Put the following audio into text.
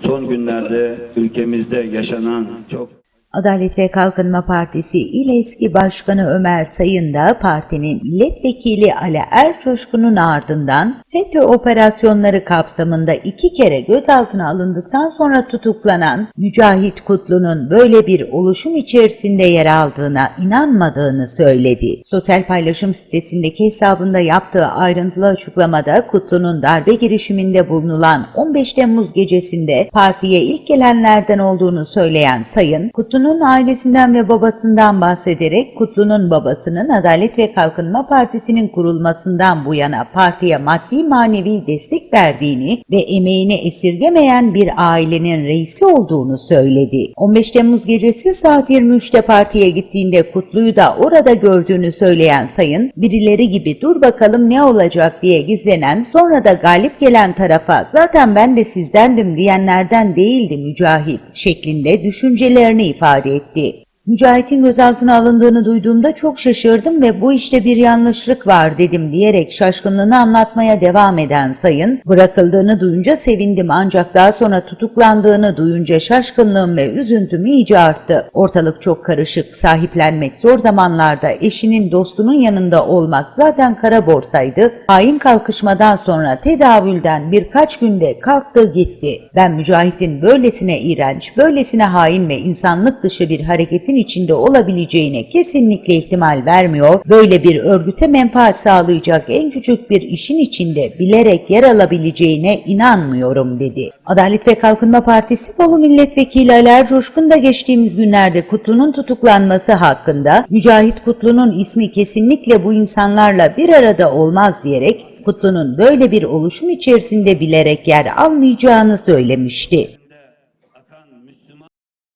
son günlerde ülkemizde yaşanan çok Adalet ve Kalkınma Partisi İl Eski Başkanı Ömer Sayın da partinin milletvekili Ali Ercoşkun'un ardından FETÖ operasyonları kapsamında iki kere gözaltına alındıktan sonra tutuklanan Mücahit Kutlu'nun böyle bir oluşum içerisinde yer aldığına inanmadığını söyledi. Sosyal paylaşım sitesindeki hesabında yaptığı ayrıntılı açıklamada Kutlu'nun darbe girişiminde bulunulan 15 Temmuz gecesinde partiye ilk gelenlerden olduğunu söyleyen Sayın, Kutlu'nun ailesinden ve babasından bahsederek Kutlu'nun babasının Adalet ve Kalkınma Partisi'nin kurulmasından bu yana partiye maddi manevi destek verdiğini ve emeğini esirgemeyen bir ailenin reisi olduğunu söyledi. 15 Temmuz gecesi saat 23'te partiye gittiğinde Kutlu'yu da orada gördüğünü söyleyen Sayın, birileri gibi dur bakalım ne olacak diye gizlenen sonra da galip gelen tarafa zaten ben de sizdendim diyenlerden değildi Mücahit şeklinde düşüncelerini ifade Charity Mücahit'in gözaltına alındığını duyduğumda çok şaşırdım ve bu işte bir yanlışlık var dedim diyerek şaşkınlığını anlatmaya devam eden sayın, bırakıldığını duyunca sevindim ancak daha sonra tutuklandığını duyunca şaşkınlığım ve üzüntüm iyice arttı. Ortalık çok karışık, sahiplenmek zor zamanlarda eşinin dostunun yanında olmak zaten kara borsaydı. Hain kalkışmadan sonra tedavülden birkaç günde kalktı gitti. Ben Mücahit'in böylesine iğrenç, böylesine hain ve insanlık dışı bir hareketin içinde olabileceğine kesinlikle ihtimal vermiyor. Böyle bir örgüte menfaat sağlayacak en küçük bir işin içinde bilerek yer alabileceğine inanmıyorum dedi. Adalet ve Kalkınma Partisi Bolu Milletvekili Ali Ercoşkun da geçtiğimiz günlerde Kutlu'nun tutuklanması hakkında Mücahit Kutlu'nun ismi kesinlikle bu insanlarla bir arada olmaz diyerek Kutlu'nun böyle bir oluşum içerisinde bilerek yer almayacağını söylemişti.